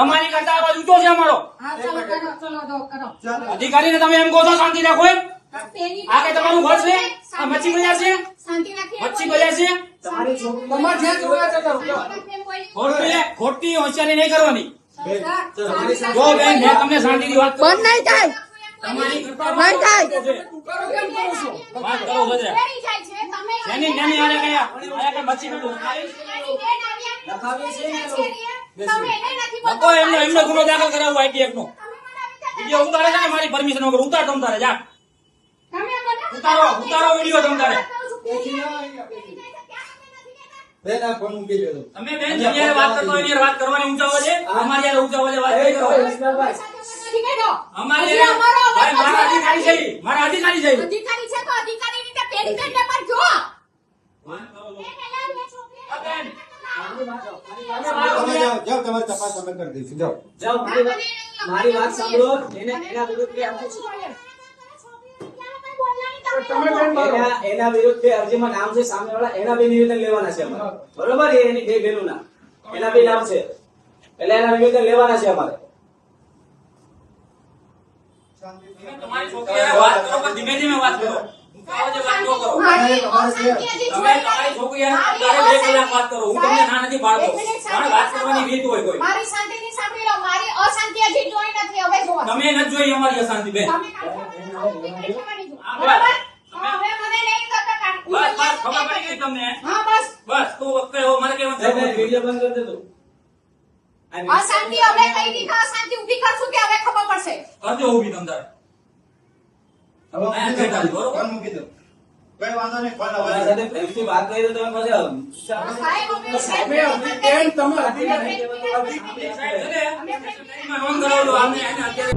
તમારી કરતા અવાજ ઊંચો છે અમારો. હા ચલો કરો ચલો દો કરો. અધિકારીને તમે એમ કહો છો શાંતિ રાખો એમ? આ કે તમારું ઘર છે? આ મચ્છી બજાર છે? મચ્છી બજાર છે? છે. ખોટી ખોટી હોશિયારી નહીં કરવાની. જો બેન મેં તમને શાંતિથી વાત બંધ નહીં થાય. તમારી બંધ થાય. છો. વાત કરો છો આને કયા? આયા કે મચ્છી બધું લખો એમનો એમનો ગુનો દાખલ કરાવો આઈટી એક્ટ નો વીડિયો ઉતારે છે ને મારી પરમિશન વગર ઉતાર તમ તારે જા. ઉતારો ઉતારો વીડિયો તમ તારે. બેન આ ફોન મૂકી દેજો તમે. બેન જેની હારે વાત કરતો હોય એની વાત કરવાની ઊંચા અવાજે અમારી હારે ઊંચા અવાજે વાત નહીં કરો અમારી મારા અધિકારી છે મારા અધિકારી છે અધિકારી છે તો અધિકારી રીતે પેરી કરીને પર જો આ બેન, તમે જાઓ જાઓ તમારી તપાસ અમે કરી દઈશું. જાઓ. જાઓ મારી વાત સાંભળો એને એના વિરુદ્ધ કે તમે બેન એના એના વિરુદ્ધ કે અરજીમાં નામ છે સામેવાળા. એના બે નિવેદન લેવાના છે અમારે. બરોબર? એ એની બે એના બે નામ છે. એટલે એના નિવેદન લેવાના છે અમારે. ધીમે ધીમે વાત કરો. ઊંચા અવાજે વાત ન કરો મારી અશાંતિ હજી તમે જોઈ તમારી છોકરી હારે મારી તારે બે કલાક વાત કરો હું તમને ના નથી પાડતો એક મિનિટ પણ વાત કરવાની રીત હોય કોઈ મારી શાંતિથી સાંભળી લો મારી અશાંતિ હજી જોઈ નથી હવે જોવા તમે નથી જોઈ અમારી અશાંતિ બેન તમે કાઢો. હા, બરાબર? તમે- હવે મને નહીં કરતા કાઢ. બસ બસ ખબર પડી ગઈ તમને હા બસ બસ તું વખતે હવે મારે કેવાનું સાહેબ, જરૂર નથી. વિડીયો બંધ કરી દે તું આ અશાંતિ હવે કઈ રીતે અશાંતિ ઊભી કરશું કે હવે ખબર પડશે કરજો ઊભી તમ કઈ વાંધો નહીં ફોન તમારા સાથે પ્રેમથી વાત કરી તો તમે પછી સાહેબ, સાહેબ, અમે કેમ તમે